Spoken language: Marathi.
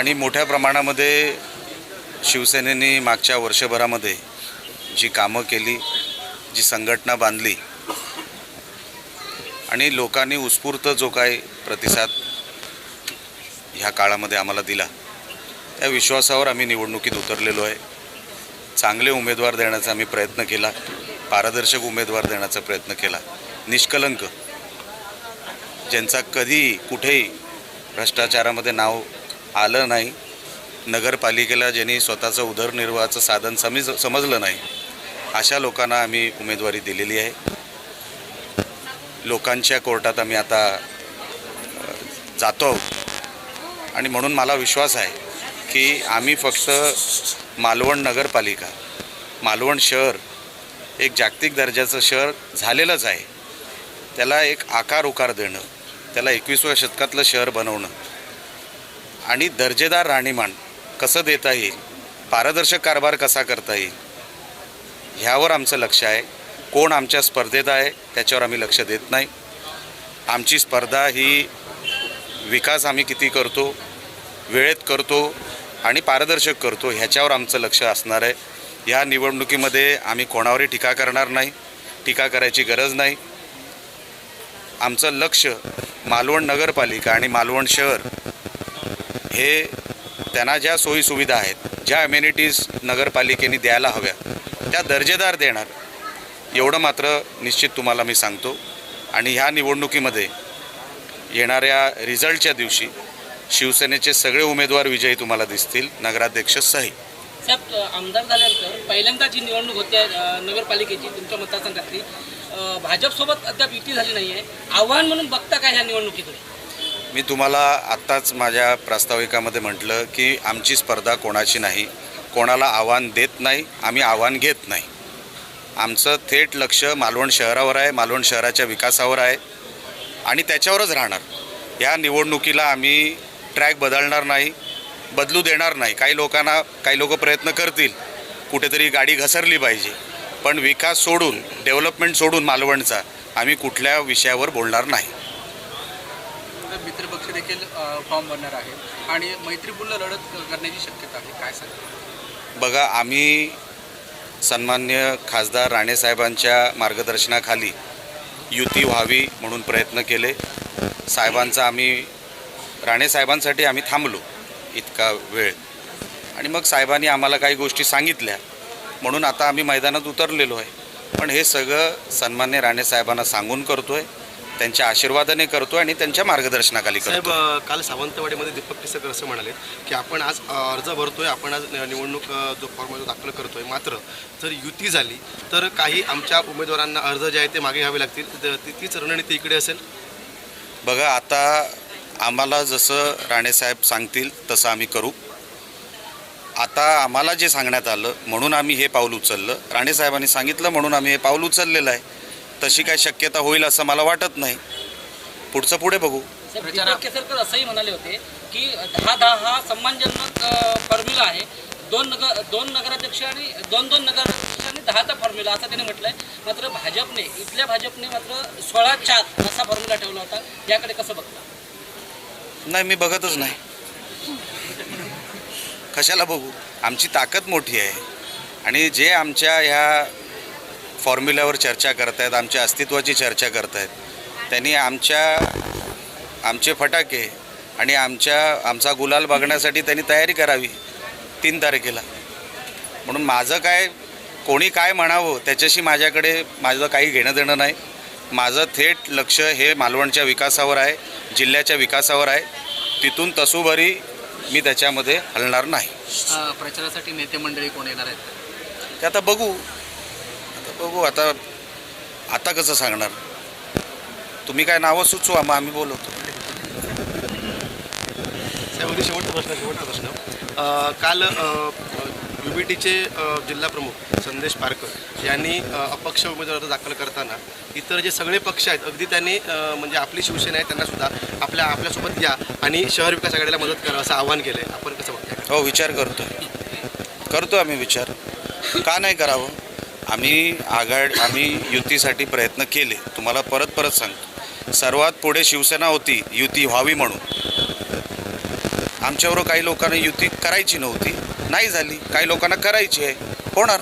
आणि मोठ्या प्रमाणामध्ये शिवसेनेने मागच्या वर्षभरामध्ये जी कामं केली जी संघटना बांधली आणि लोकांनी उत्स्फूर्त जो काही प्रतिसाद ह्या काळामध्ये आम्हाला दिला त्या विश्वासावर आम्ही निवडणुकीत उतरलेलो आहे. चांगले उमेदवार देण्याचा आम्ही प्रयत्न केला पारदर्शक उमेदवार देण्याचा प्रयत्न केला. निष्कलंक ज्यांचा कधी कुठेही भ्रष्टाचारामध्ये नाव आलं नाही. नगरपालिकेला ज्यांनी स्वतःचं उदरनिर्वाहाचं साधन समज समजलं नाही अशा लोकांना आम्ही उमेदवारी दिलेली आहे. लोकांच्या कोर्टात आम्ही आता जातो आहोत. आणि म्हणून मला विश्वास आहे की आम्ही फक्त मालवण नगरपालिका मालवण शहर एक जागतिक दर्जाचं शहर झालेलंच आहे. त्याला एक आकार उकार देणं त्याला एकविसव्या शतकातलं शहर बनवणं आणि दर्जेदार राहणीमान कसं देता येईल? पारदर्शक कारभार कसा करता येईल? ह्यावर आमचं लक्ष आहे. कोण आमच्या स्पर्धेत आहे त्याच्यावर आम्ही लक्ष देत नाही. आमची स्पर्धा ही विकास आम्ही किती करतो वेळेत करतो आणि पारदर्शक करतो ह्याच्यावर आमचं लक्ष असणार आहे. या निवडणुकीमध्ये आम्ही कोणावरही टीका करणार नाही टीका करायची गरज नाही. आमचं लक्ष मालवण नगरपालिका आणि मालवण शहर हे त्यांना ज्या सोयीसुविधा आहेत ज्या अम्युनिटीज नगरपालिकेने द्यायला हव्या त्या दर्जेदार देणार एवढं मात्र निश्चित तुम्हाला मी सांगतो. आणि ह्या निवडणुकीमध्ये येणाऱ्या रिझल्टच्या दिवशी शिवसेनेचे सगळे उमेदवार विजयी तुम्हाला दिसतील नगराध्यक्ष सही. साहेब आमदार झाल्यानंतर पहिल्यांदा जी निवडणूक होते नगरपालिकेची तुमच्या मतदारसंघातली भाजपसोबत अद्याप युती झाली नाही आहे आव्हान म्हणून बघता काय ह्या निवडणुकीकडे? मी तुम्हाला आत्ताच माझ्या प्रास्ताविकामध्ये म्हटलं की आमची स्पर्धा कोणाची नाही कोणाला आव्हान देत नाही आम्ही आव्हान घेत नाही. आमचं थेट लक्ष मालवण शहरावर आहे मालवण शहराच्या विकासावर आहे आणि त्याच्यावरच राहणार. या निवडणुकीला आम्ही ट्रॅक बदलणार नाही बदलू देणार नाही. काही लोकांना काही लोक प्रयत्न करतील कुठेतरी गाडी घसरली पाहिजे. पण विकास सोडून डेव्हलपमेंट सोडून मालवणचा आम्ही कुठल्या विषयावर बोलणार नाही. पक्ष देखील फॉर्म भरणार आहे. आणि मैत्रीपूर्ण लढत करण्याची शक्यता आहे. काय सर बघा आम्ही सन्मान्य खासदार राणेसाहेबांच्या मार्गदर्शनाखाली युती व्हावी म्हणून प्रयत्न केले. साहेबांचा आम्ही राणेसाहेबांसाठी आम्ही थांबलो इतका वेळ. आणि मग साहेबांनी आम्हाला काही गोष्टी सांगितल्या म्हणून आता आम्ही मैदानात उतरलेलो आहे. पण हे सगळं सन्मान्य राणेसाहेबांना सांगून करतो आहे त्यांच्या आशीर्वादाने करतो आणि त्यांच्या मार्गदर्शनाखाली साहेब करतो काल सावंतवाडीमध्ये दीपक केसरकर असं म्हणाले की आपण आज अर्ज भरतोय आपण आज निवडणूक जो फॉर्म आहे तो दाखल करतोय. मात्र जर युती झाली तर काही आमच्या उमेदवारांना अर्ज जे आहे ते मागे घ्यावे लागतील. तर ती- तीच रणनीती इकडे असेल? बघा आता आम्हाला जसं राणेसाहेब सांगतील तसं आम्ही करू. आता आम्हाला जे सांगण्यात आलं म्हणून आम्ही हे पाऊल उचललं. राणेसाहेबांनी सांगितलं म्हणून आम्ही हे पाऊल उचललेलं आहे. तशी काय शक्यता होईल असं मला वाटत नाही. पुढचं पुढे बघू. केसरकर असंही म्हणाले होते की दहा दहा हा सन्मानजनक फॉर्म्युला आहे. दोन नगर दोन नगराध्यक्ष आणि दोन दोन नगराध्यक्ष आणि दहाचा फॉर्म्युला असं त्यांनी म्हटलंय. मात्र भाजपने इथल्या भाजपने मात्र सोळा चार असा फॉर्म्युला ठेवला होता. याकडे कसं बघता? नाही मी बघतच नाही. कशाला बघू? आमची ताकद मोठी आहे. आणि जे आमच्या ह्या फॉर्म्युल्यावर चर्चा करत आहेत आमच्या अस्तित्वाची चर्चा करत आहेत त्यांनी आमच्या आमचे फटाके आणि आमच्या आमचा गुलाल बघण्यासाठी त्यांनी तयारी करावी तीन तारखेला. म्हणून माझं काय कोणी काय म्हणावं त्याच्याशी माझ्याकडे माझं काही घेणं देणं नाही. माझं थेट लक्ष हे मालवणच्या विकासावर आहे जिल्ह्याच्या विकासावर आहे. तिथून तसूभरी मी त्याच्यामध्ये हलणार नाही. प्रचारासाठी नेते मंडळी कोण येणार आहेत? ते आता बघू. आता बघू आता आता कसं सांगणार? तुम्ही काय नावं सुचवा मग आम्ही बोलवतो. साहेब अगदी शेवटचा प्रश्न शेवटचा प्रश्न. काल यू बी टीचे जिल्हा प्रमुख संदेश पारकर यांनी अपक्ष उमेदवार अर्ज दाखल करताना इतर जे सगळे पक्ष आहेत अगदी त्यांनी म्हणजे आपली शिवसेना आहे त्यांना सुद्धा आपल्या आपल्यासोबत या आणि शहर विकास आघाडीला मदत करा असं आवाहन केलं आहे आपण कसं बघताय? हो विचार करतो करतो आम्ही विचार. का नाही करावं? आम्ही आघाड आम्ही युतीसाठी प्रयत्न केले. तुम्हाला परत परत सांगतो. सर्वात पुढे शिवसेना होती युती व्हावी म्हणून. आमच्याबरोबर काही लोकांना युती करायची नव्हती. नाही झाली. काही लोकांना करायची आहे. होणार.